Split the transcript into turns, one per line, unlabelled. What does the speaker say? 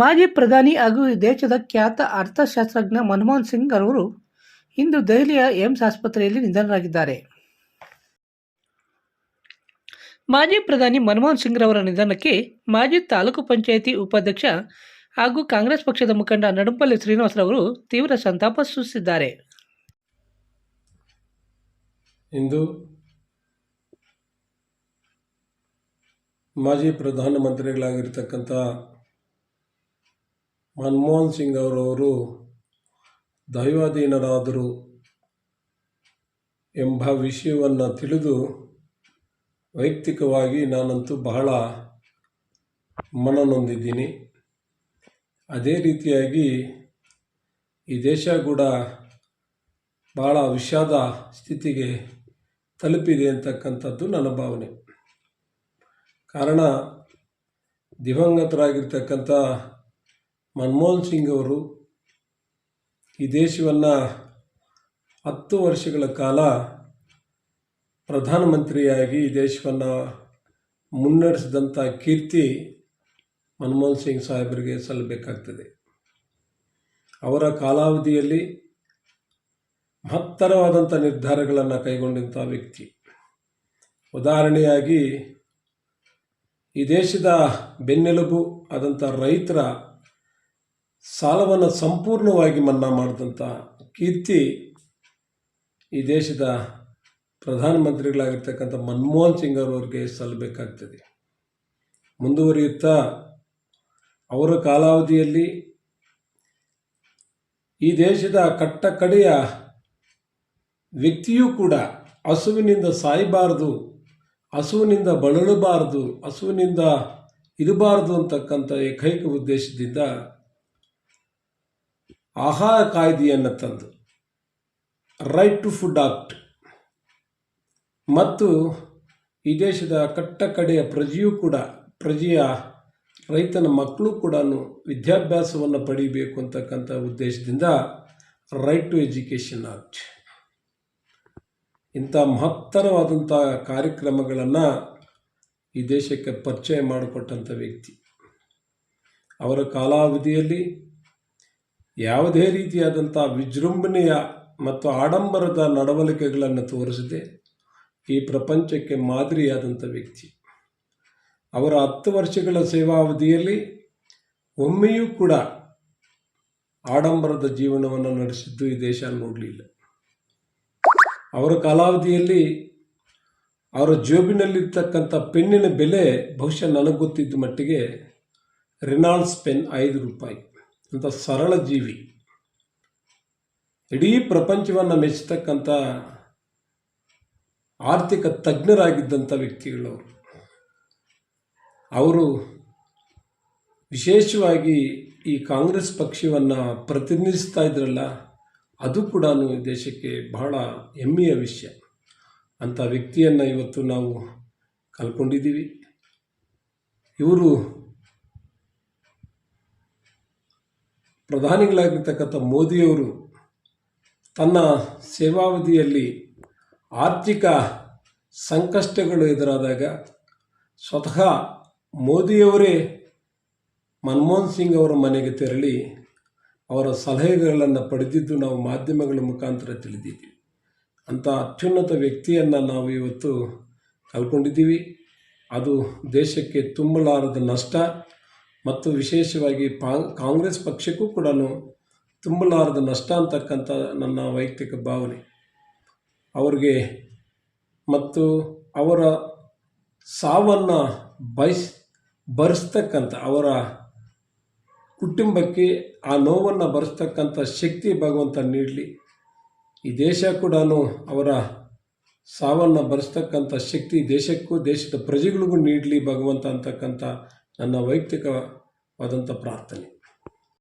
ಮಾಜಿ ಪ್ರಧಾನಿ ಹಾಗೂ ದೇಶದ ಖ್ಯಾತ ಅರ್ಥಶಾಸ್ತ್ರಜ್ಞ ಮನಮೋಹನ್ ಸಿಂಗ್ ಅವರು ಇಂದು ದೆಹಲಿಯ ಏಮ್ಸ್ ಆಸ್ಪತ್ರೆಯಲ್ಲಿ ನಿಧನರಾಗಿದ್ದಾರೆ. ಮಾಜಿ ಪ್ರಧಾನಿ ಮನಮೋಹನ್ ಸಿಂಗ್ ರವರ ನಿಧನಕ್ಕೆ ಮಾಜಿ ತಾಲೂಕು ಪಂಚಾಯಿತಿ ಉಪಾಧ್ಯಕ್ಷ ಹಾಗೂ ಕಾಂಗ್ರೆಸ್ ಪಕ್ಷದ ಮುಖಂಡ ನಡುಪಲ್ಲಿ ಶ್ರೀನಿವಾಸರವರು ತೀವ್ರ ಸಂತಾಪ ಸೂಚಿಸಿದ್ದಾರೆ.
ಇಂದು ಮಾಜಿ ಪ್ರಧಾನಮಂತ್ರಿಗಳಾಗಿರ್ತಕ್ಕಂಥ ಮನಮೋಹನ್ ಸಿಂಗ್ ಅವರವರು ದೈವಾಧೀನರಾದರು ಎಂಬ ವಿಷಯವನ್ನು ತಿಳಿದು ವೈಯಕ್ತಿಕವಾಗಿ ನಾನಂತೂ ಬಹಳ ಮನನೊಂದಿದ್ದೀನಿ ಅದೇ ರೀತಿಯಾಗಿ ಈ ದೇಶ ಕೂಡ ಭಾಳ ವಿಷಾದ ಸ್ಥಿತಿಗೆ ತಲುಪಿದೆ ಅಂತಕ್ಕಂಥದ್ದು ನನ್ನ ಭಾವನೆ. ಕಾರಣ ದಿವಂಗತರಾಗಿರ್ತಕ್ಕಂಥ ಮನಮೋಹನ್ ಸಿಂಗ್ ಅವರು ಈ ದೇಶವನ್ನು ಹತ್ತು ವರ್ಷಗಳ ಕಾಲ ಪ್ರಧಾನಮಂತ್ರಿಯಾಗಿ ಈ ದೇಶವನ್ನು ಮುನ್ನಡೆಸಿದಂಥ ಕೀರ್ತಿ ಮನಮೋಹನ್ ಸಿಂಗ್ ಸಾಹೇಬರಿಗೆ ಸಲ್ಲಬೇಕಾಗ್ತದೆ. ಅವರ ಕಾಲಾವಧಿಯಲ್ಲಿ ಮಹತ್ತರವಾದಂಥ ನಿರ್ಧಾರಗಳನ್ನು ಕೈಗೊಂಡಂಥ ವ್ಯಕ್ತಿ. ಉದಾಹರಣೆಯಾಗಿ ಈ ದೇಶದ ಬೆನ್ನೆಲುಬು ಆದಂಥ ರೈತರ ಸಾಲವನ್ನು ಸಂಪೂರ್ಣವಾಗಿ ಮನ್ನಾ ಮಾಡಿದಂಥ ಕೀರ್ತಿ ಈ ದೇಶದ ಪ್ರಧಾನಮಂತ್ರಿಗಳಾಗಿರ್ತಕ್ಕಂಥ ಮನಮೋಹನ್ ಸಿಂಗ್ ಅವರವರಿಗೆ ಸಲ್ಲಬೇಕಾಗ್ತದೆ. ಮುಂದುವರಿಯುತ್ತಾ ಅವರ ಕಾಲಾವಧಿಯಲ್ಲಿ ಈ ದೇಶದ ಕಟ್ಟ ಕಡೆಯ ವ್ಯಕ್ತಿಯೂ ಕೂಡ ಹಸುವಿನಿಂದ ಸಾಯಬಾರದು, ಹಸುವಿನಿಂದ ಬಳಲಬಾರದು, ಹಸುವಿನಿಂದ ಇರಬಾರದು ಅಂತಕ್ಕಂಥ ಏಕೈಕ ಉದ್ದೇಶದಿಂದ ಆಹಾರ ಕಾಯ್ದೆಯನ್ನು ತಂದು ರೈಟ್ ಟು ಫುಡ್ ಆಕ್ಟ್ ಮತ್ತು ಈ ದೇಶದ ಕಟ್ಟ ಕಡೆಯ ಪ್ರಜೆಯೂ ಕೂಡ, ಪ್ರಜೆಯ ರೈತನ ಮಕ್ಕಳು ಕೂಡ ವಿದ್ಯಾಭ್ಯಾಸವನ್ನು ಪಡೀಬೇಕು ಅಂತಕ್ಕಂಥ ಉದ್ದೇಶದಿಂದ ರೈಟ್ ಟು ಎಜುಕೇಷನ್ ಆಕ್ಟ್ ಇಂಥ ಮಹತ್ತರವಾದಂಥ ಕಾರ್ಯಕ್ರಮಗಳನ್ನು ಈ ದೇಶಕ್ಕೆ ಪರಿಚಯ ಮಾಡಿಕೊಟ್ಟಂಥ ವ್ಯಕ್ತಿ. ಅವರ ಕಾಲಾವಧಿಯಲ್ಲಿ ಯಾವುದೇ ರೀತಿಯಾದಂಥ ವಿಜೃಂಭಣೆಯ ಮತ್ತು ಆಡಂಬರದ ನಡವಳಿಕೆಗಳನ್ನು ತೋರಿಸದೆ ಈ ಪ್ರಪಂಚಕ್ಕೆ ಮಾದರಿಯಾದಂಥ ವ್ಯಕ್ತಿ. ಅವರ ಹತ್ತು ವರ್ಷಗಳ ಸೇವಾವಧಿಯಲ್ಲಿ ಒಮ್ಮೆಯೂ ಕೂಡ ಆಡಂಬರದ ಜೀವನವನ್ನು ನಡೆಸಿದ್ದು ಈ ದೇಶ ನೋಡಲಿಲ್ಲ. ಅವರ ಕಾಲಾವಧಿಯಲ್ಲಿ ಅವರ ಜೋಬಿನಲ್ಲಿರ್ತಕ್ಕಂಥ ಪೆನ್ನಿನ ಬೆಲೆ ಬಹುಶಃ ನನಗೆ ಗೊತ್ತಿದ್ದ ಮಟ್ಟಿಗೆ ರಿನಾಲ್ಡ್ಸ್ ಪೆನ್ ಐದು ರೂಪಾಯಿ. ಅಂತ ಸರಳ ಜೀವಿ. ಇಡೀ ಪ್ರಪಂಚವನ್ನು ಮೆಚ್ಚತಕ್ಕಂಥ ಆರ್ಥಿಕ ತಜ್ಞರಾಗಿದ್ದಂಥ ವ್ಯಕ್ತಿಗಳು ಅವರು. ವಿಶೇಷವಾಗಿ ಈ ಕಾಂಗ್ರೆಸ್ ಪಕ್ಷವನ್ನು ಪ್ರತಿನಿಧಿಸ್ತಾ ಇದ್ರಲ್ಲ, ಅದು ಕೂಡ ದೇಶಕ್ಕೆ ಬಹಳ ಹೆಮ್ಮೆಯ ವಿಷಯ. ಅಂಥ ವ್ಯಕ್ತಿಯನ್ನು ಇವತ್ತು ನಾವು ಕಲ್ಕೊಂಡಿದ್ದೀವಿ. ಇವರು ಪ್ರಧಾನಿಗಳಾಗಿರ್ತಕ್ಕಂಥ ಮೋದಿಯವರು ತನ್ನ ಸೇವಾವಧಿಯಲ್ಲಿ ಆರ್ಥಿಕ ಸಂಕಷ್ಟಗಳು ಎದುರಾದಾಗ ಸ್ವತಃ ಮೋದಿಯವರೇ ಮನಮೋಹನ್ ಸಿಂಗ್ ಅವರ ಮನೆಗೆ ತೆರಳಿ ಅವರ ಸಲಹೆಗಳನ್ನು ಪಡೆದಿದ್ದು ನಾವು ಮಾಧ್ಯಮಗಳ ಮುಖಾಂತರ ತಿಳಿದಿದ್ದೀವಿ. ಅಂಥ ಅತ್ಯುನ್ನತ ವ್ಯಕ್ತಿಯನ್ನು ನಾವು ಇವತ್ತು ಕಲ್ಕೊಂಡಿದ್ದೀವಿ ಅದು ದೇಶಕ್ಕೆ ತುಂಬಲಾರದ ನಷ್ಟ. ಮತ್ತು ವಿಶೇಷವಾಗಿ ಕಾಂಗ್ರೆಸ್ ಪಕ್ಷಕ್ಕೂ ಕೂಡ ತುಂಬಲಾರದ ನಷ್ಟ ಅಂತಕ್ಕಂಥ ನನ್ನ ವೈಯಕ್ತಿಕ ಭಾವನೆ. ಅವ್ರಿಗೆ ಮತ್ತು ಅವರ ಸಾವನ್ನು ಬಯಸ್ ಭರಿಸ್ತಕ್ಕಂಥ ಅವರ ಕುಟುಂಬಕ್ಕೆ ಆ ನೋವನ್ನು ಭರಿಸ್ತಕ್ಕಂಥ ಶಕ್ತಿ ಭಗವಂತ ನೀಡಲಿ. ಈ ದೇಶ ಕೂಡ ಅವರ ಸಾವನ್ನು ಭರಿಸ್ತಕ್ಕಂಥ ಶಕ್ತಿ ದೇಶಕ್ಕೂ, ದೇಶದ ಪ್ರಜೆಗಳಿಗೂ ನೀಡಲಿ ಭಗವಂತ ಅಂತಕ್ಕಂಥ ನನ್ನ ವೈಯಕ್ತಿಕವಾದಂಥ ಪ್ರಾರ್ಥನೆ.